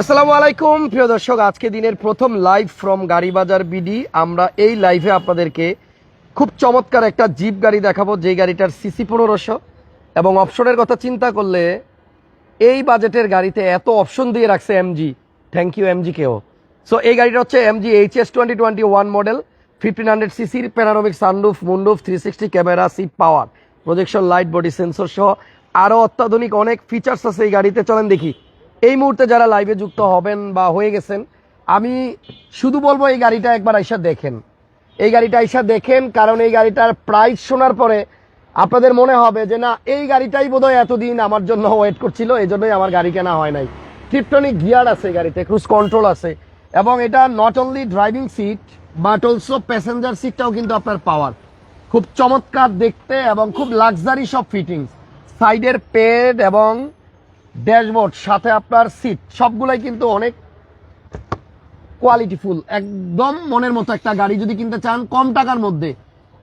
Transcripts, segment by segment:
আসসালামু আলাইকুম। প্রিয় দর্শক, আজকে দিনের প্রথম লাইভ ফ্রম গাড়ি বাজার বিডি। আমরা এই লাইভে আপনাদেরকে খুব চমৎকার একটা জিপ গাড়ি দেখাবো, যেই গাড়িটার সিসি পনেরোশো এবং অপশনের কথা চিন্তা করলে এই বাজেটের গাড়িতে এত অপশন দিয়ে রাখছে এমজি থ্যাংক ইউ এমজি কেও সো এই গাড়িটা হচ্ছে MG H S twenty twenty one model fifteen hundred সিসির panoramic sunroof moonroof three sixty camera seat power projection light body sensor সহ আরও অত্যাধুনিক অনেক ফিচার্স আছে এই গাড়িতে। চলেন দেখি। এই মুহূর্তে যারা লাইভে যুক্ত হবেন বা হয়ে গেছেন, আমি শুধু বলব এই গাড়িটা একবার আইসা দেখেন। এই গাড়িটা আইসা দেখেন, কারণ এই গাড়িটার প্রাইস শোনার পরে আপনাদের মনে হবে যে, না, এই গাড়িটাই বোধহয় এতদিন আমার জন্য ওয়েট করছিল এই জন্যই আমার গাড়ি কেনা হয় নাই। ট্রিপটনিক গিয়ার আছে গাড়িতে ক্রুজ কন্ট্রোল আছে, এবং এটা not only driving seat but also passenger সিটটাও কিন্তু আপনার পাওয়ার খুব চমৎকার দেখতে এবং খুব লাক্সারি সব ফিটিংস সাইডের পেড এবং ড্যাশবোর্ড, সাথে আপনার সিট সবগুলাই কিন্তু অনেক কোয়ালিটিফুল একদম মনের মতো একটা গাড়ি যদি কিনতে চান কম টাকার মধ্যে।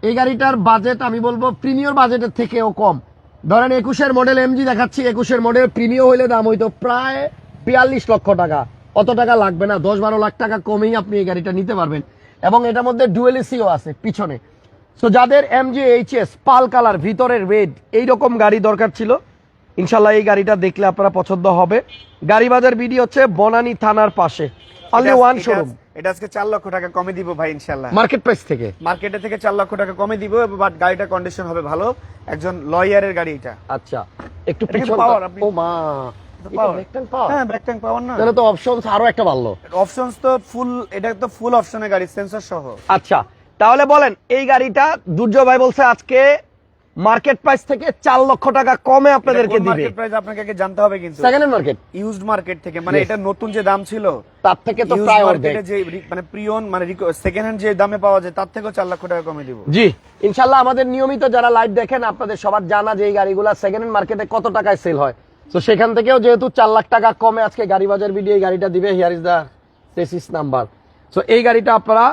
এই গাড়িটার বাজেট আমি বলব প্রিমিয়র বাজেটের থেকেও কম। ধরেন একুশের মডেল এমজি দেখাচ্ছি, একুশের মডেল প্রিমিয় হইলে দাম হইতো প্রায় বিয়াল্লিশ লক্ষ টাকা। অত টাকা লাগবে না, দশ বারো লাখ টাকা কমেই আপনি এই গাড়িটা নিতে পারবেন। এবং এটার মধ্যে ডুয়েল এসিও আছে পিছনে। সো যাদের এমজি এইচএস পাল কালার, ভিতরের রেড এইরকম গাড়ি দরকার ছিল ইনশাল্লাহ এই গাড়িটা দেখলে আপনারা পছন্দ হবে। গাড়ি বাজার বিডি হচ্ছে বনানী থানার পাশে। অনলি ওয়ান শোরুম এটা আজকে চার লক্ষ টাকা কমে দিব ভাই ইনশাল্লাহ মার্কেট প্রাইস থেকে? মার্কেটে থেকে চার লক্ষ টাকা কমে দিব বাট গাড়িটা কন্ডিশন হবে ভালো। একজন লয়ারের গাড়ি এটা। আচ্ছা একটু পিছন ও মা হ্যাঁ ব্যাক ট্যাঙ্ক পাওয়ার না। তাহলে অপশন আরও একটা ভালো অপশনস তো ফুল এটা তো ফুল অপশনের গাড়ি সেন্সর সহ। আচ্ছা তাহলে বলেন এই গাড়িটা দুর্জয় ভাই বলছে আজকে মার্কেট প্রাইস থেকে চার লক্ষ টাকা কমে আপনাদেরকে দিবে। মার্কেট প্রাইস আপনাকে আগে জানতে হবে কিন্তু? Second hand market used market থেকে মানে এটা নতুন যে দাম ছিল তার থেকে তো প্রায় অর্ধেক। যে মানে প্রিয়ন মানে সেকেন্ড হ্যান্ড যে দামে পাওয়া যায় তার থেকেও লক্ষ টাকা কমে দিব। জি ইনশাল্লাহ আমাদের নিয়মিত যারা লাইভ দেখেন আপনাদের সবার জানা যে এই গাড়িগুলো সেকেন্ড হ্যান্ড মার্কেটে কত টাকায় সেল হয়। তো সেখান থেকেও যেহেতু চার লাখ টাকা কমে আজকে গাড়ি বাজার ভিডিও এই গাড়িটা দিবে here is chassis number so এই গাড়িটা আপনারা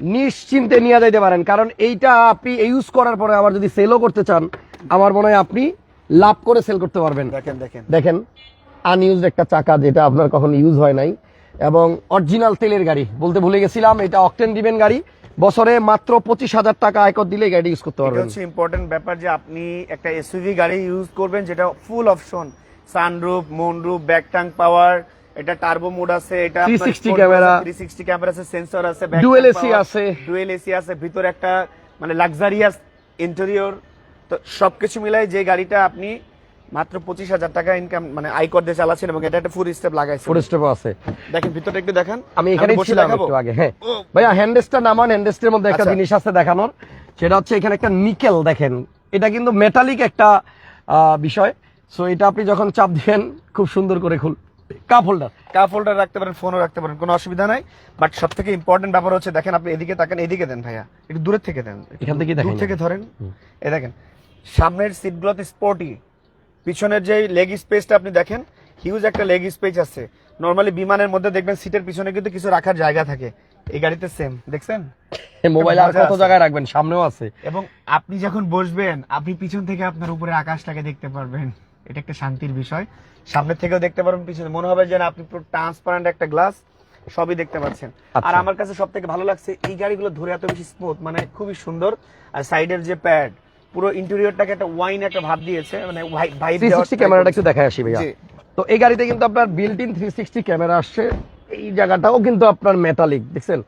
নিশ্চিন্তে নিয়ে যাইতে পারেন। কারণ এইটা আপনি ইউজ করার পরে আবার যদি সেলও করতে চান আমার মনে হয় আপনি লাভ করে সেল করতে পারবেন। দেখেন দেখেন। দেখেন আনইউজড একটা চাকা যেটা আপনার কখনো ইউজ হয় নাই। এবং অরিজিনাল তেলের গাড়ি বলতে ভুলে গেছিলাম এটা অকটেন দিবেন গাড়ি। বছরে মাত্র পঁচিশ হাজার টাকা আয়কর দিলে গাড়ি ইউজ করতে পারবেন। হচ্ছে ইম্পর্টেন্ট ব্যাপার যে আপনি একটা এসইভি গাড়ি ইউজ করবেন যেটা full option sunroof moonroof back tank power এটা টার্বো মোড আছে এটা 360 ক্যামেরা। 360 ক্যামেরা আছে সেন্সর আছে Dual AC আছে। ডুয়েল এসি আছে ভিতরে একটা মানে লাক্সারিয়াস ইন্টেরিয়র তো সবকিছু মিলাই যে গাড়িটা আপনি মাত্র পঁচিশ হাজার টাকা ইনকাম মানে আয়কর দিয়ে চালাচ্ছেন এবং এটা একটা ফুল স্টেপ লাগাইছেন। ফুড স্টেপ আছে। দেখেন ভিতরটা একটু দেখান। আমি এখানে ছিলাম একটু আগে হ্যাঁ। ভাইয়া হ্যান্ডেস্টটা নামান হ্যান্ডেস্টের মধ্যে একটা আচ্ছা। জিনিস আছে দেখানোর সেটা হচ্ছে এখানে একটা নিকেল দেখেন। এটা কিন্তু মেটালিক একটা বিষয়। সো এটা আপনি যখন চাপ দিবেন খুব সুন্দর করে খুল কাপ হোল্ডার কাপ হোল্ডার রাখতে পারেন ফোনও রাখতে পারেন কোনো অসুবিধা নাই। বাট সব থেকে ইম্পর্টেন্ট ব্যাপার হচ্ছে দেখেন আপনি এদিকে তাকান এদিকে দেন ভাইয়া একটু দূরের থেকে দেন। এখান থেকেই দূর থেকে ধরেন। এ দেখেন সামনের সিটগুলোতে স্পোর্টি পিছনের যে লেগ স্পেসটা আপনি দেখেন হিউজ একটা লেগ স্পেস আছে। নর্মালি বিমানের মধ্যে দেখবেন সিটের পিছনে কিন্তু কিছু রাখার জায়গা থাকে। এই গাড়িতে সেম দেখছেন? মোবাইল আর কত জায়গায় রাখবেন? সামনেও আছে। এবং আপনি যখন বসবেন আপনি পিছন থেকে আপনার উপরে আকাশটাকে দেখতে পারবেন। এটা একটা শান্তির বিষয়। সামনে থেকেও দেখতে পারবেন পিছনে মনে হবে যেন আপনি পুরো ট্রান্সপারেন্ট একটা গ্লাস সবই দেখতে পাচ্ছেন। আর আচ্ছা। আমার কাছে সব থেকে ভালো লাগছে এই গাড়িগুলো ধরে এত বেশি স্মুথ মানে খুবই সুন্দর। আর সাইডের যে প্যাড পুরো ইন্টেরিয়রটাকে একটা ওয়াইন একটা ভাব দিয়েছে মানে ভাইব ক্যামেরাটা একটু দেখায় আসি ভাইয়া। তো এই গাড়িতে কিন্তু আপনার built in three sixty camera আসছে। এই জায়গাটাও কিন্তু আপনার মেটালিক দেখছেন?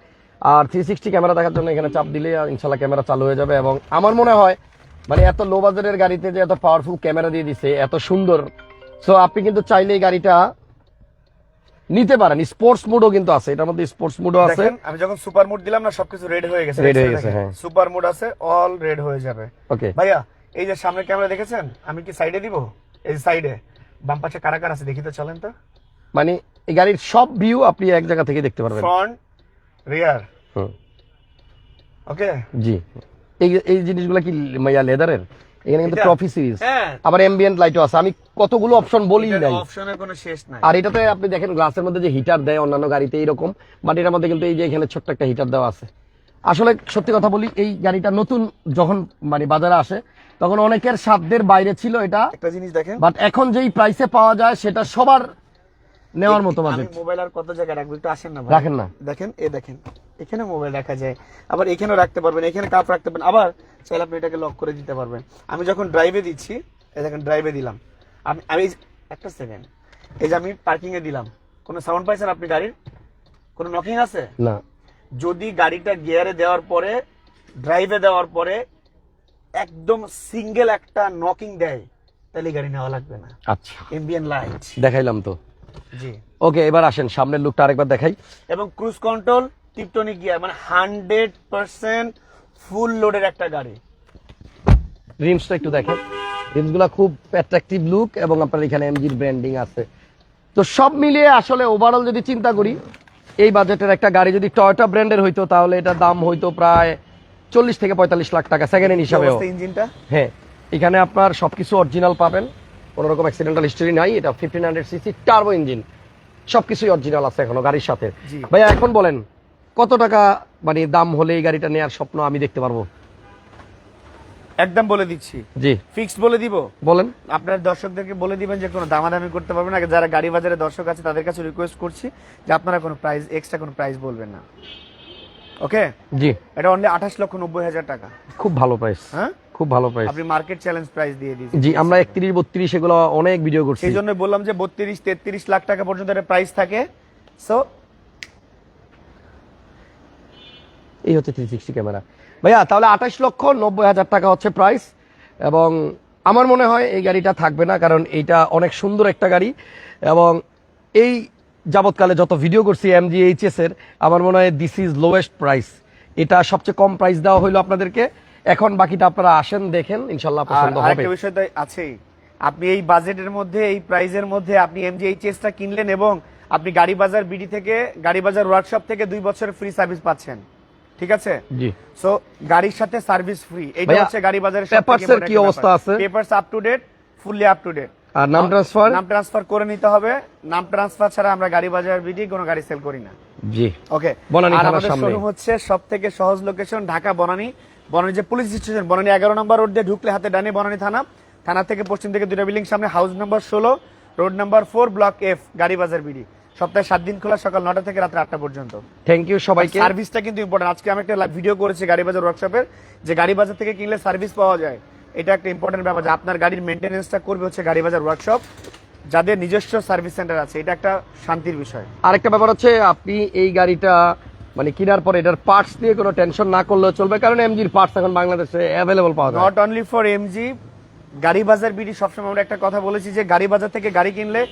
আর থ্রি সিক্সটি ক্যামেরা দেখার জন্য এখানে চাপ দিলে ইনশাল্লাহ ক্যামেরা চালু হয়ে যাবে এবং আমার মনে হয় মানে এত লো বাজারের গাড়িতে যে এত পাওয়ারফুল ক্যামেরা দিয়ে দিছে এত সুন্দর। সো আপনি কিন্তু চাইলে এই গাড়িটা নিতে পারেন। স্পোর্টস মুডও কিন্তু আছে। এটার মধ্যে স্পোর্টস মুডও আছে। দেখেন আমি যখন সুপার মুড দিলাম না সবকিছু রেড হয়ে গেছে। Red হয়ে গেছে, হ্যাঁ। সুপার মুড আছে অল রেড হয়ে যাবে। ওকে ভাইয়া এই যে সামনে ক্যামেরা দেখেছেন? আমি কি সাইডে দিব? এই সাইডে বাম পাশে কারা কারা আছে? দেখি তো চলেন তো। মানে এই গাড়ির সব ভিউ আপনি এক জায়গা থেকে দেখতে পারবেন। ফ্রন্ট রিয়ার হুম, ওকে জি। এই এই জিনিসগুলো কি মাইয়া লেদারের? এখানে কিন্তু ট্রফি সিরিজ হ্যাঁ। আবার এমবিয়েন্ট লাইটও আছে। আমি কতগুলো অপশন বলি নাই। অপশনের কোনো শেষ নাই। আর এটাতে আপনি দেখেন গ্লাসের মধ্যে যে হিটার দেয় অন্যান্য গাড়িতে এইরকম বাট এটার মধ্যে কিন্তু এই যে এখানে ছোট্ট একটা হিটার দেওয়া আছে। আসলে সত্যি কথা বলি এই গাড়িটা নতুন যখন মানে বাজারে আসে তখন অনেকের সাধ্যের বাইরে ছিল এটা। একটা জিনিস দেখেন। বাট এখন যেই প্রাইসে পাওয়া যায় সেটা সবার নেওয়ার মতো বাজেট মোবাইল আর কত জায়গায় রাখব? একটু আসেন না রাখেন না। দেখেন এ দেখেন। এখানে মোবাইল রাখা যায়। আবার এখানেও রাখতে পারবেন এখানে কাপ রাখতে পারবেন। আবার চাইলে আপনি এটাকে লক করে দিতে পারবেন। আমি যখন ড্রাইভে দিচ্ছি এই দেখেন ড্রাইভে দিলাম। আমি আমি একটা সেকেন্ড এই যে আমি পার্কিং এ দিলাম। কোনো সাউন্ড পাইছেন আপনি গাড়ির? কোনো নকিং আছে? না। যদি গাড়িটা গিয়ারে দেওয়ার পরে ড্রাইভে দেওয়ার পরে একদম সিঙ্গেল একটা নকিং দেয় তাহলে গাড়ি নেওয়া লাগবে না। আচ্ছা। এমবিএন লাইট দেখাইলাম তো। ওকে এবার আসেন সামনের লুকটা আরেকবার দেখাই। এবং ক্রুজ কন্ট্রোল টিপটনিক গিয়ার মানে হান্ড্রেড পার্সেন্ট ফুল লোডের একটা গাড়ি। রিমসটা একটু দেখেন। রিমসগুলো খুব অ্যাট্রাকটিভ লুক এবং আপনার এখানে এমজির ব্র্যান্ডিং আছে। তো সব মিলিয়ে আসলে ওভারঅল যদি চিন্তা করি এই বাজেটের একটা গাড়ি যদি টয়োটা ব্র্যান্ডের হইতো তাহলে এটার দাম হইতো প্রায় চল্লিশ থেকে পঁয়তাল্লিশ লাখ টাকা সেকেন্ড হ্যান্ড ইঞ্জিনটা? হ্যাঁ এখানে আপনার সবকিছু অরিজিনাল পাবেন। কোনো রকম অ্যাক্সিডেন্টাল হিস্টোরি নাই এটা fifteen hundred CC turbo engine সবকিছুই অরিজিনাল আছে এখনও গাড়ির সাথে। ভাইয়া এখন বলেন কত টাকা মানে দাম হলে এই গাড়িটা নেওয়ার স্বপ্ন আমি দেখতে পারব? একদম বলে দিচ্ছি। জি। ফিক্সড বলে দিব? বলেন। আপনার দর্শকদেরকে বলে দিবেন যে কোনো দামাদামি করতে পারবেন না। যারা গাড়ি বাজারে দর্শক আছে তাদের কাছে রিকোয়েস্ট করছি যে আপনারা কোনো প্রাইস এক্সট্রা কোনো প্রাইস বলবেন না। ওকে জি। এটা অনলি আঠাশ লক্ষ নব্বই হাজার টাকা। খুব ভালো প্রাইস হ্যাঁ? খুব ভালো প্রাইস আপনি মার্কেট চ্যালেঞ্জ প্রাইস দিয়ে দিয়েছেন। জি আমরা একত্রিশ বত্রিশ এগুলো অনেক ভিডিও করছি। সেই জন্য বললাম যে বত্রিশ তেত্রিশ লাখ টাকা পর্যন্ত একটা প্রাইস থাকে। সো এই হচ্ছে থ্রি সিক্সটি ক্যামেরা ভাইয়া তাহলে আঠাশ লক্ষ নব্বই হাজার টাকা হচ্ছে প্রাইস এবং আমার মনে হয় এই গাড়িটা থাকবে না কারণ এইটা অনেক সুন্দর একটা গাড়ি। এবং এই যাবৎকালে যত ভিডিও করছি এম এমজি এইচএস এর আমার মনে হয় দিস ইজ লোয়েস্ট প্রাইস এটা সবচেয়ে কম প্রাইস দেওয়া হলো আপনাদেরকে। এখন বাকিটা আপনারা আসেন দেখেন ইনশাল্লাহ পছন্দ হবে। আরেকটা বিষয় তো আছেই আপনি এই বাজেটের মধ্যে এই প্রাইজের মধ্যে আপনি এমজিএইচএসটা কিনলেন এবং আপনি গাড়ি বাজার বিডি থেকে গাড়ি বাজার ওয়ার্কশপ থেকে দুই বছরের ফ্রি সার্ভিস পাচ্ছেন ঠিক আছে? জি। সো গাড়ির সাথে সার্ভিস ফ্রি এটা হচ্ছে গাড়ি বাজারের papers এর কি অবস্থা আছে? Papers up to date fully up to date আর নাম ট্রান্সফার নাম ট্রান্সফার করে নিতে হবে। নাম ট্রান্সফার ছাড়া আমরা গাড়ি বাজার বিডি কোনো গাড়ি সেল করি না। জি। ওকে বনানী থানার সামনে। শোরুম হচ্ছে সব থেকে সহজ লোকেশন ঢাকা বনানী। বনানী যে পুলিশ স্টেশন বনানী এগারো নম্বর রোড দিয়ে ঢুকলে হাতে ডানে বনানী থানা। থানা থেকে পশ্চিম থেকে দুটা বিল্ডিং সামনে হাউস নাম্বার ষোলো road number four block F গাড়ি বাজার বিডি সপ্তাহে সাত দিন খোলা সকাল নটা থেকে রাত্রে আটটা পর্যন্ত। থ্যাংক ইউ সবাইকে। সার্ভিসটা কিন্তু ইম্পর্টেন্ট আজকে আমি একটা ভিডিও করেছি গাড়ি বাজার ওয়ার্কশপের যে গাড়ি বাজার থেকে কিনলে সার্ভিস পাওয়া যায়। এটা একটা ইম্পর্টেন্ট ব্যাপার যে আপনার গাড়ির মেনটেনেন্সটা করবে হচ্ছে গাড়ি বাজার ওয়ার্কশপ যাদের নিজস্ব সার্ভিস সেন্টার আছে। এটা একটা শান্তির বিষয়। আরেকটা ব্যাপার হচ্ছে আপনি এই গাড়িটা মানে কেনার পরে এটার পার্টস নিয়ে কোনো টেনশন না করলেও চলবে কারণ এমজির পার্টস এখন বাংলাদেশে অ্যাভেলেবল পাওয়া যায়। নট অনলি ফর এমজি গাড়ি বাজার বিডি সবসময় আমরা একটা কথা বলেছি যে গাড়ি বাজার থেকে গাড়ি কিনলে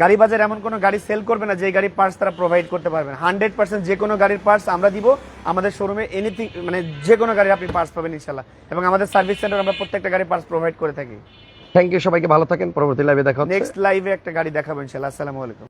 গাড়ি বাজার এমন কোনো গাড়ি সেল করবে না যে গাড়ির পার্টস তারা প্রোভাইড করতে পারবেন হান্ড্রেড পার্সেন্ট যে কোনো গাড়ির পার্টস আমরা দিব আমাদের শোরুমে এনিথিং মানে যে কোনো গাড়ির আপনি পার্টস পাবেন ইনশাল্লাহ এবং আমাদের সার্ভিস সেন্টার আমরা প্রত্যেকটা গাড়ির পার্টস প্রোভাইড করে থাকি। থ্যাংক ইউ সবাইকে ভালো থাকেন পরবর্তী লাইভে দেখা নেক্সট লাইভে একটা গাড়ি দেখাবো ইনশাল্লাহ আসসালামু আলাইকুম।